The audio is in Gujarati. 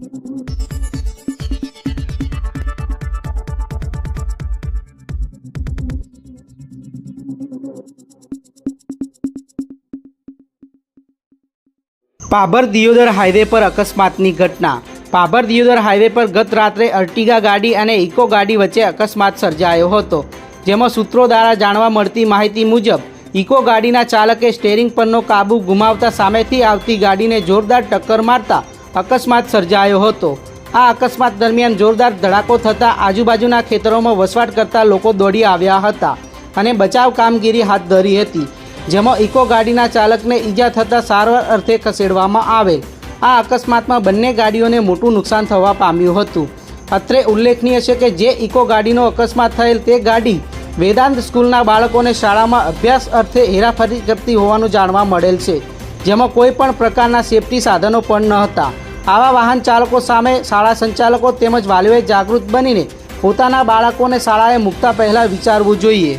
પાભર દિયોદર હાઈવે પર અકસ્માતની ઘટના. પાભર દિયોદર હાઈવે પર ગત રાત્રે અર્ટિગા ગાડી અને ઇકો ગાડી વચ્ચે અકસ્માત સર્જાયો હતો, જેમાં સૂત્રો દ્વારા જાણવા મળતી માહિતી મુજબ, ઇકો ગાડીના ચાલકે સ્ટેરિંગ પરનો કાબુ ગુમાવતા સામેથી આવતી ગાડીને જોરદાર ટક્કર મારતા અકસ્માત સર્જાયો હતો. આ અકસ્માત દરમિયાન જોરદાર ધડાકો થતાં આજુબાજુના ખેતરોમાં વસવાટ કરતા લોકો દોડી આવ્યા હતા અને બચાવ કામગીરી હાથ ધરી હતી, જેમાં ઇકો ગાડીના ચાલકને ઈજા થતાં સારવાર અર્થે ખસેડવામાં આવેલ. આ અકસ્માતમાં બંને ગાડીઓને મોટું નુકસાન થવા પામ્યું હતું. અત્રે ઉલ્લેખનીય છે કે જે ઇકો ગાડીનો અકસ્માત થયેલ તે ગાડી વેદાંત સ્કૂલના બાળકોને શાળામાં અભ્યાસ અર્થે હેરાફરી કરતી હોવાનું જાણવા મળેલ છે. જેમાં કોઈ પણ પ્રકારના સેફટી સાધનો પણ ન હતા. આવા વાહન ચાલકો સામે શાળા સંચાલકો તેમજ વાલીઓએ જાગૃત બનીને પોતાના બાળકોને શાળાએ મૂકતા પહેલાં વિચારવું જોઈએ.